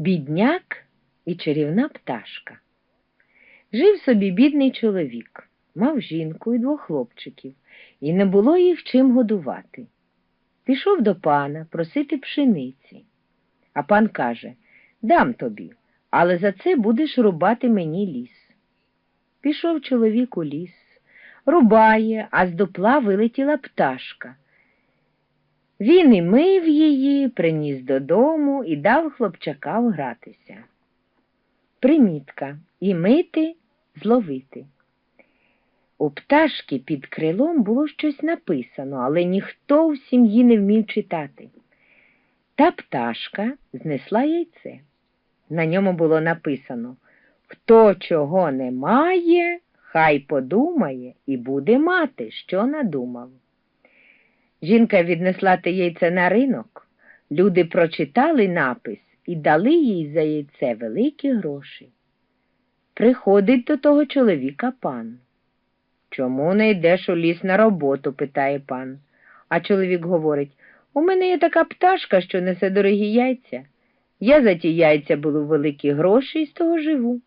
Бідняк і чарівна пташка. Жив собі бідний чоловік, мав жінку і двох хлопчиків, і не було їх чим годувати. Пішов до пана просити пшениці. А пан каже Дам тобі, але за це будеш рубати мені ліс. Пішов чоловік у ліс, рубає, а з дупла вилетіла пташка. Він і мив її, приніс додому і дав хлопчакам гратися. Примітка і мити, зловити. У пташки під крилом було щось написано, але ніхто в сім'ї не вмів читати. Та пташка знесла яйце. На ньому було написано Хто чого не має, хай подумає і буде мати, що надумав. Жінка віднесла те яйце на ринок. Люди прочитали напис і дали їй за яйце великі гроші. Приходить до того чоловіка пан. Чому не йдеш у ліс на роботу? питає пан. А чоловік говорить у мене є така пташка, що несе дорогі яйця. Я за ті яйця беру великі гроші і з того живу.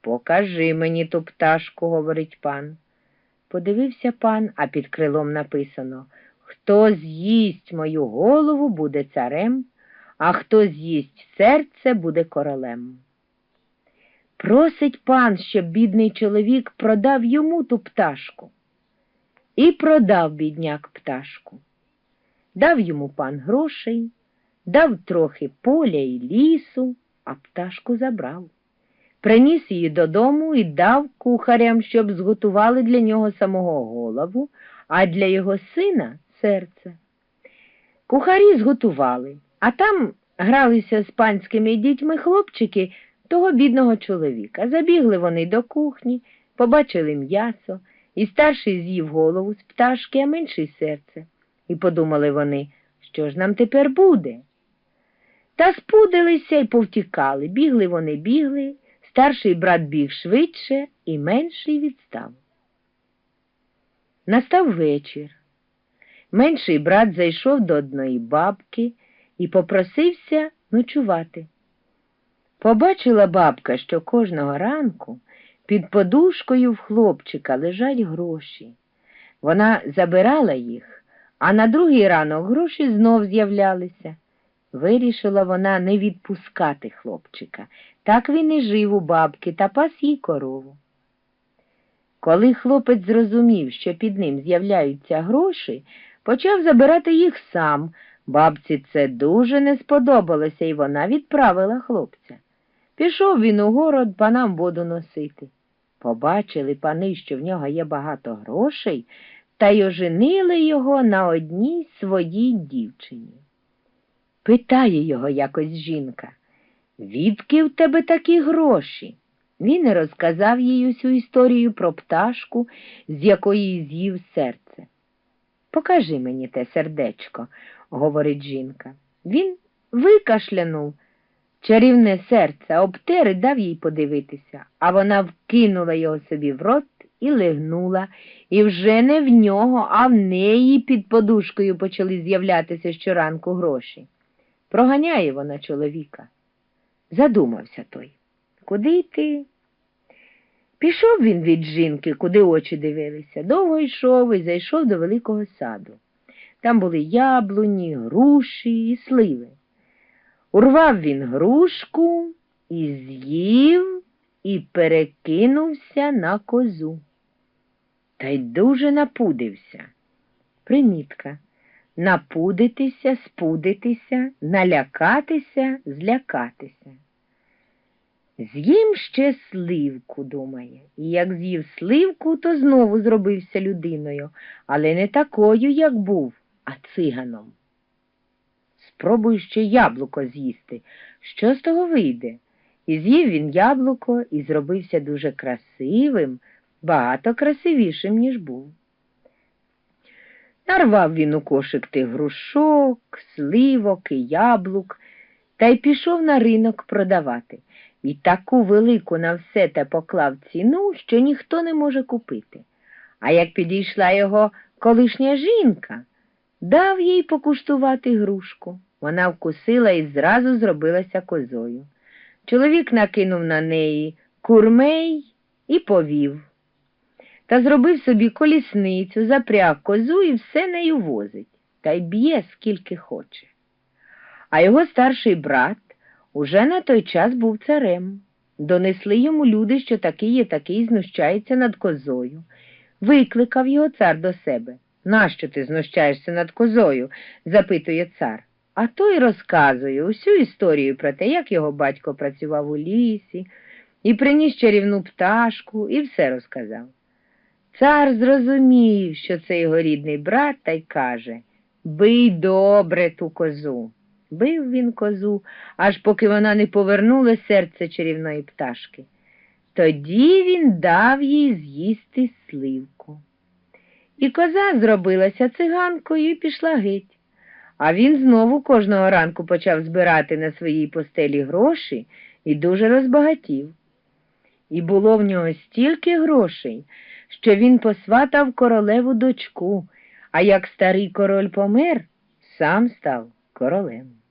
Покажи мені ту пташку, говорить пан. Подивився пан, а під крилом написано Хто з'їсть мою голову, буде царем, а хто з'їсть серце, буде королем. Просить пан, щоб бідний чоловік продав йому ту пташку. І продав бідняк пташку. Дав йому пан грошей, дав трохи поля і лісу, а пташку забрав. Приніс її додому і дав кухарям, щоб зготували для нього самого голову, а для його сина серце. Кухарі зготували, а там гралися з панськими дітьми хлопчики того бідного чоловіка. Забігли вони до кухні, побачили м'ясо, і старший з'їв голову з пташки, а менший серце. І подумали вони, що ж нам тепер буде? Та спудилися і повтікали. Бігли вони, бігли, старший брат біг швидше і менший відстав. Настав вечір. Менший брат зайшов до одної бабки і попросився ночувати. Побачила бабка, що кожного ранку під подушкою в хлопчика лежать гроші. Вона забирала їх, а на другий ранок гроші знов з'являлися. Вирішила вона не відпускати хлопчика. Так він і жив у бабки та пас їй корову. Коли хлопець зрозумів, що під ним з'являються гроші, почав забирати їх сам. Бабці це дуже не сподобалося, і вона відправила хлопця. Пішов він у город панам воду носити. Побачили пани, що в нього є багато грошей, та й оженили його на одній своїй дівчині. Питає його якось жінка, відки в тебе такі гроші? Він розказав їй усю історію про пташку, з якої з'їв серце. Покажи мені те сердечко, говорить жінка. Він викашлянув чарівне серце, обтер і дав їй подивитися, а вона вкинула його собі в рот і легнула, і вже не в нього, а в неї під подушкою почали з'являтися щоранку гроші. Проганяє вона чоловіка. Задумався той. Куди йти? Пішов він від жінки, куди очі дивилися, довго йшов і зайшов до великого саду. Там були яблуні, груші і сливи. Урвав він грушку і з'їв і перекинувся на козу. Та й дуже напудився. Примітка напудитися, спудитися, налякатися, злякатися. З'їм ще сливку, думає, і як з'їв сливку, то знову зробився людиною, але не такою, як був, а циганом. Спробуй ще яблуко з'їсти. Що з того вийде? І з'їв він яблуко і зробився дуже красивим, багато красивішим, ніж був. Нарвав він у кошик тих грушок, сливок і яблук та й пішов на ринок продавати. І таку велику на все те поклав ціну, що ніхто не може купити. А як підійшла його колишня жінка, дав їй покуштувати грушку. Вона вкусила і зразу зробилася козою. Чоловік накинув на неї курмей і повів. Та зробив собі колісницю, запряг козу і все нею возить, та й б'є скільки хоче. А його старший брат уже на той час був царем. Донесли йому люди, що такий є такий знущається над козою. Викликав його цар до себе. Нащо ти знущаєшся над козою? запитує цар. А той розказує усю історію про те, як його батько працював у лісі, і приніс чарівну пташку, і все розказав. Цар зрозумів, що це його рідний брат, та й каже Бий добре ту козу. Бив він козу, аж поки вона не повернула серце чарівної пташки. Тоді він дав їй з'їсти сливку. І коза зробилася циганкою і пішла геть. А він знову кожного ранку почав збирати на своїй постелі гроші і дуже розбагатів. І було в нього стільки грошей, що він посватав королеву дочку, а як старий король помер, сам став королем.